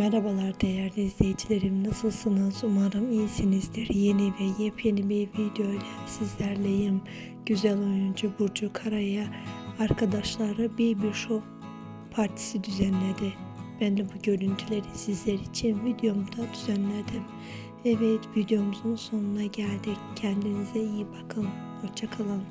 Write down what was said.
Merhabalar değerli izleyicilerim nasılsınız? Umarım iyisinizdir. Yeni ve yepyeni bir video ile sizlerleyim. Güzel oyuncu Burcu Kara'ya arkadaşları bir bir show partisi düzenledi. Ben de bu görüntüleri sizler için videomda düzenledim. Evet videomuzun sonuna geldik. Kendinize iyi bakın. Hoşçakalın